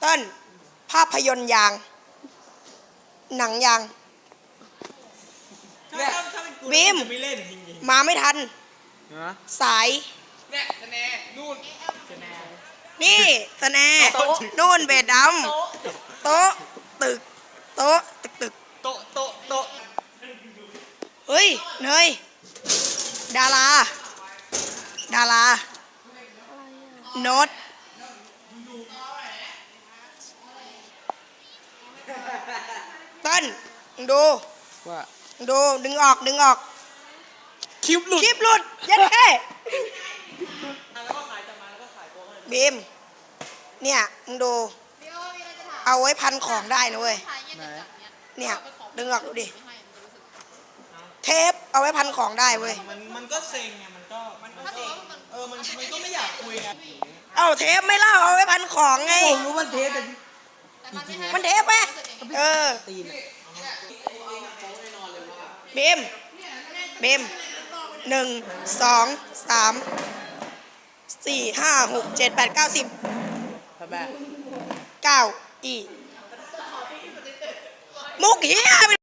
เต้นภาพยนตร์ยาง หนังยาง ถ้าถ้าถ้าเป็นกูบีมจะไม่เล่นจริงมาไม่ทัน นะสาย ๆเนี่ยคะแนนนู่นคะแนนนี่สแนร์นู่นเบดดำโต๊ะตึก โต๊ะตึกตึกโต๊ะโต๊ะโต๊ะเฮ้ยเนยดารา ดารา โน้ต ต้นมึงดูว่ามึงดูดึงออกดึงออก คลิปหลุดคลิปหลุดยัดแค่บีมเนี่ยมึงดู เอาไว้พันของได้นะเว้ย ไหนเนี่ย ดึงออกดูดิ เทปเอาไว้พันของได้เว้ย มันมันก็เซ็งไงมันก็มันก็เซ็งเออมันมันก็ไม่อยากคุยไงเอ้าเทปไม่เล่าเอาไว้พันของไง ผมรู้มันเทปเป็น มันเทปไหมเออตีนอะบีมบีมหนึ่งสองสามสี่ห้าหกเจ็ดแปดเก้าสิบพระแม่เก้าอีมุกเฮีย